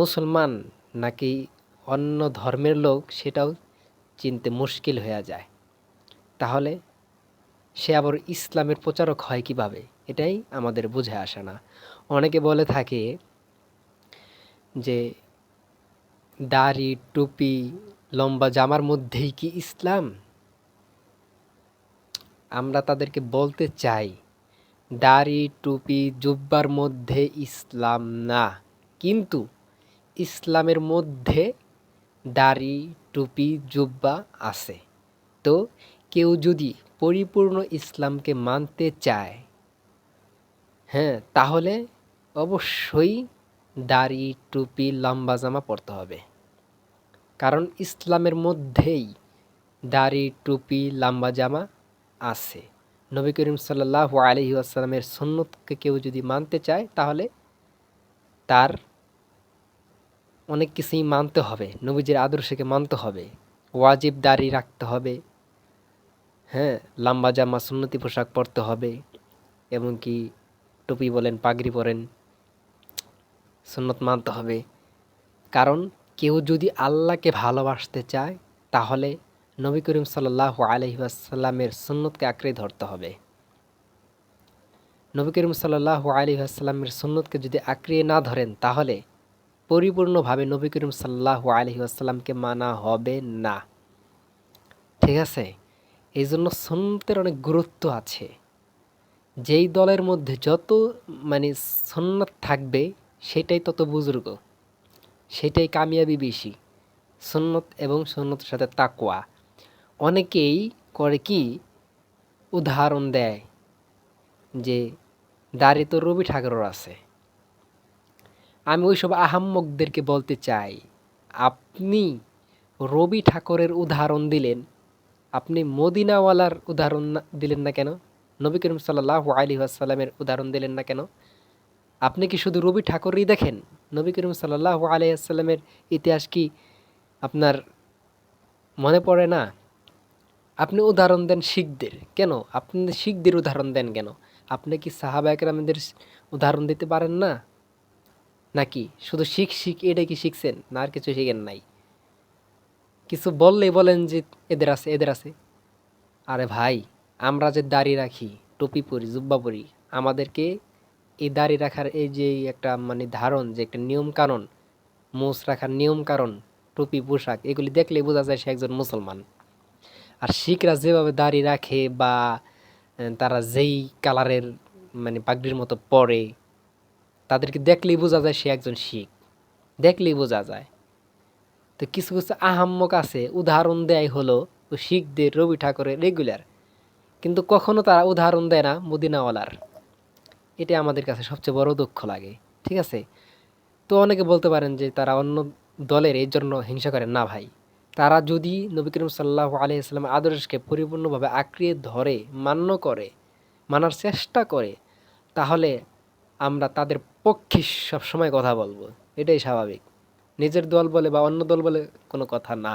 মুসলমান নাকি অন্য ধর্মের লোক সেটাও চিনতে মুশকিল হয়ে যায়। তাহলে সে আবার ইসলামের প্রচারক হয় কীভাবে? এটাই আমাদের বুঝে আসে না। অনেকে বলে থাকে যে দাড়ি, টুপি, লম্বা জামার মধ্যেই কি ইসলাম? আমরা তাদেরকে বলতে চাই, দাড়ি, টুপি, জুব্বার মধ্যে ইসলাম না। কিন্তু ইসলামের মধ্যে দাড়ি, টুপি, জুব্বা আছে। তো কেউ যদি পরিপূর্ণ ইসলামকে মানতে চায় হ্যাঁ তাহলে অবশ্যই দাড়ি, টুপি, লম্বা জামা পরতে হবে। কারণ ইসলামের মধ্যেই দাড়ি, টুপি, লম্বা জামা আছে। নবী করিম সাল্লাহ আলহি আসালামের সন্ন্যতকে কেউ যদি মানতে চায়, তাহলে তার অনেক কিছুই মানতে হবে, নবীজির আদর্শকে মানতে হবে, ওয়াজিব দাড়ি রাখতে হবে হ্যাঁ লম্বা জামা, সুন্নতি পোশাক পরতে হবে, এমনকি টুপি বলেন, পাগড়ি পরেন, সুন্নত মানতে হবে। কারণ কেউ যদি আল্লাহকে ভালোবাসতে চায়, তাহলে নবী করিম সাল্লাহ আলহিহাসাল্লামের সুন্নতকে আঁকড়ে ধরতে হবে। নবী করিম সাল্লাহ আলহিহাসাল্লামের সুন্নতকে যদি আঁকড়িয়ে না ধরেন, তাহলে পরিপূর্ণভাবে নবী করিম সাল্লাহ আলহিহাসাল্লামকে মানা হবে না। ঠিক আছে? এই জন্য সুন্নতের অনেক গুরুত্ব আছে। যেই দলের মধ্যে যত মানে সন্ন্যত থাকবে, সেটাই তত বুজুর্গ। সেটাই কামিয়াবি বেশি। সুন্নত এবং সুন্নতের সাথে তাকোয়া অনেকেই করে কি? উদাহরণ দেয় যে দাড়ি তো রবি ঠাকুরের আছে। আমি ওইসব আহাম্মকদেরকে বলতে চাই। আপনি রবি ঠাকুরের উদাহরণ দিলেন। আপনি মদিনাওয়ালার উদাহরণ দিলেন না কেন? নবী করিম সাল্লাহ আলী আসাল্লামের উদাহরণ দিলেন না কেন? আপনি কি শুধু রবি ঠাকুরই দেখেন? নবী করিম সাল্লাহ আলাইসাল্লামের ইতিহাস কি আপনার মনে পড়ে না? আপনি উদাহরণ দেন শিখদের। কেন? আপনি শিখদের উদাহরণ দেন কেন? আপনি কি সাহাবা একরামদের উদাহরণ দিতে পারেন না? নাকি? শুধু শিখ শিখ এটা কি শিখছেন? না, আর কিছু শিখেন নাই। কিছু বললেই বলেন যে এদের আছে এদের আছে। আরে ভাই, আমরা যে দাড়ি রাখি টুপি পরি জুব্বা পরি আমাদেরকে এই দাড়ি রাখার এই যে একটা মানে ধারণ, যে একটা নিয়ম কারণ মোষ রাখার নিয়ম কারণ, টুপি, পোশাক, এগুলি দেখলেই বোঝা যায় সে একজন মুসলমান। আর শিখরা যেভাবে দাড়ি রাখে বা তারা যেই কালারের মানে পাগড়ির মতো পরে তাদেরকে দেখলেই বোঝা যায় সে একজন শিখ। দেখলেই বোঝা যায়। তো কিছু কিছু আহাম্মক আছে। উদাহরণ দেয় হলো ও শিখদের রবি ঠাকুরের রেগুলার কিন্তু কখনো তারা উদাহরণ দেয় না মদিনাওয়ালার। এটা আমাদের কাছে সবচেয়ে বড় দুঃখ লাগে, ঠিক আছে? তো অনেকে বলতে পারেন যে তারা অন্য দলের এই জন্য হিংসা করেন না ভাই, তারা যদি নবী করিম সাল্লাহ আলিয়াল্লাম আদর্শকে পরিপূর্ণভাবে আঁকড়িয়ে ধরে, মান্য করে, মানার চেষ্টা করে, তাহলে আমরা তাদের পক্ষে সবসময় কথা বলব, এটাই স্বাভাবিক। নিজের দল বলে বা অন্য দল বলে কোনো কথা না।